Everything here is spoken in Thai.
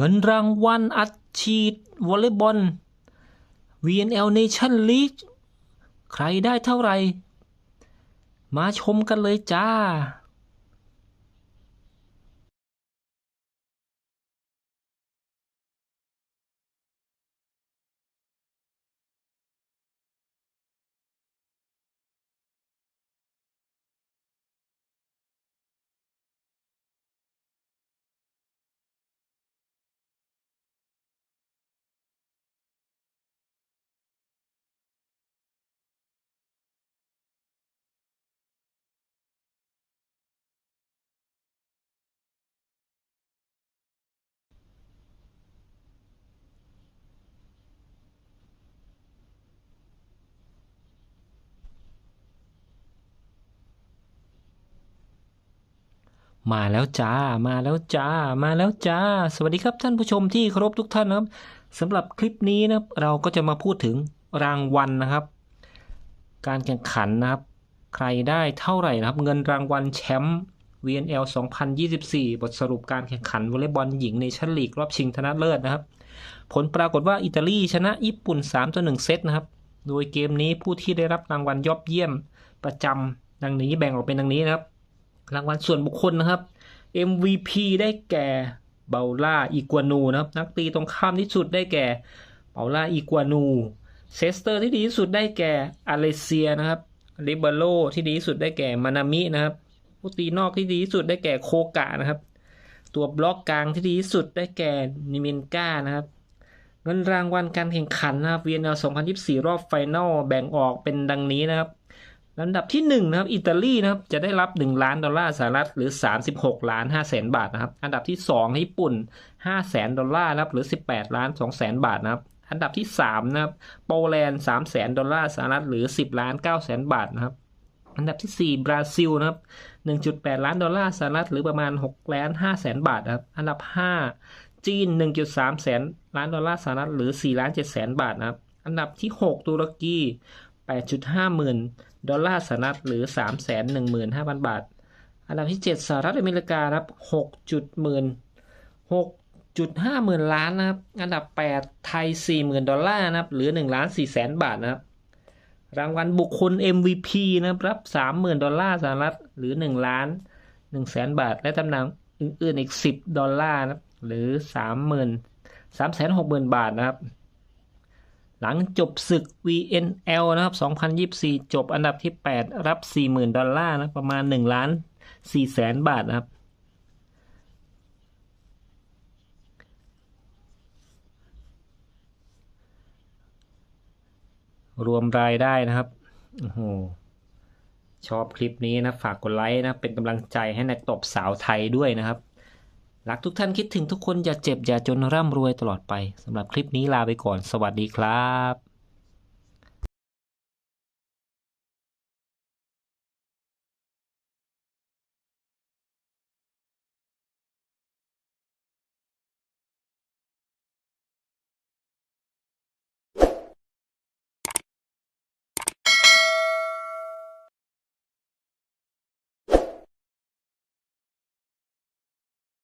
เงินรางวัลอัดฉีดวอลเลย์บอล VNL Nation League ใครได้เท่าไหร่ มาชมกันเลยจ้า มาแล้วจ้า มาแล้วจ้า มาแล้วจ้า สวัสดีครับท่านผู้ชมที่เคารพทุกท่านนะครับสำหรับคลิปนี้นะครับเราก็จะมาพูดถึงรางวัลนะครับ การแข่งขันนะครับ ใครได้เท่าไหร่นะครับ เงินรางวัลแชมป์ VNL 2024 บทสรุปการแข่งขันวอลเลย์บอลหญิงในชั้นลีกรอบชิงชนะเลิศนะครับ ผลปรากฏว่าอิตาลีชนะญี่ปุ่น3ต่อ1เซตนะครับ โดยเกมนี้ผู้ที่ได้รับรางวัลยอดเยี่ยมประจำดังนี้แบ่งออกเป็นดังนี้นะครับ รางวัลส่วนบุคคลนะครับ MVP ได้แก่เบลล่าอีกัวนูนะครับนักตีตรงข้ามที่สุดได้แก่เบลล่าอีกัวนูเซสเตอร์ที่ดีที่สุดได้แก่อเลเซียนะครับลิเบโรที่ดีที่สุดได้แก่มานามินะครับผู้ตีนอกที่ดีที่สุดได้แก่โคกะนะครับ ตัวบล็อกกลางที่ดีที่สุดได้แก่นิเมนก้านะครับเงินรางวัลการแข่งขันนะครับ VNL 2024 รอบไฟนอลแบ่งออกเป็นดังนี้นะครับ ลำดับที่1นะครับอิตาลีนะครับจะได้รับ 1 ล้านดอลลาร์สหรัฐหรือ 36 ล้าน5แสนบาทนะครับ อันดับที่2ญี่ปุ่น5แสนดอลลาร์นะครับหรือ 18 ล้าน2แสนบาทนะครับ อันดับที่3นะครับโปแลนด์3แสนดอลลาร์สหรัฐหรือ 10 ล้าน9แสนบาทนะครับ อันดับที่ 4 บราซิลนะครับ 1.8 ล้านดอลลาร์สหรัฐหรือประมาณ6ล้าน5แสนบาทนะครับ อันดับ 5 จีน 1.3 แสนล้านดอลลาร์สหรัฐหรือ4ล้าน7แสนบาทนะครับ อันดับที่ 6 ตุรกี 8.5หมื่นดอลลาร์สหรัฐหรือ 3 1 5 0 0 0 บาท อันดับที่ 7สหรัฐอเมริกาครับ6.1หมื่น6.5หมื่นล้านนะครับ อันดับ 8 ไทย 40,000 ดอลลาร์นะครับ หรือ1ล้าน4แสนบาทนะครับ รางวัลบุคคล MVP นะครับรับ 30,000 ดอลลาร์สหรัฐหรือ1ล้าน1แสนบาท และตำแหน่งอื่นๆอีก 10 ดอลลาร์นะครับหรือ 30,000 360,000 บาทนะครับ หลังจบศึก VNL นะครับ 2024 จบอันดับที่ 8 รับ 40,000 ดอลลาร์นะ ประมาณ1ล้าน4แสนบาทนะครับ รวมรายได้นะครับโอ้โหชอบคลิปนี้นะ ฝากกดไลค์นะ เป็นกำลังใจให้นักตบสาวไทยด้วยนะครับ รักทุกท่านคิดถึงทุกคนอย่าเจ็บอย่าจนร่ำรวยตลอดไปสำหรับคลิปนี้ลาไปก่อน สวัสดีครับ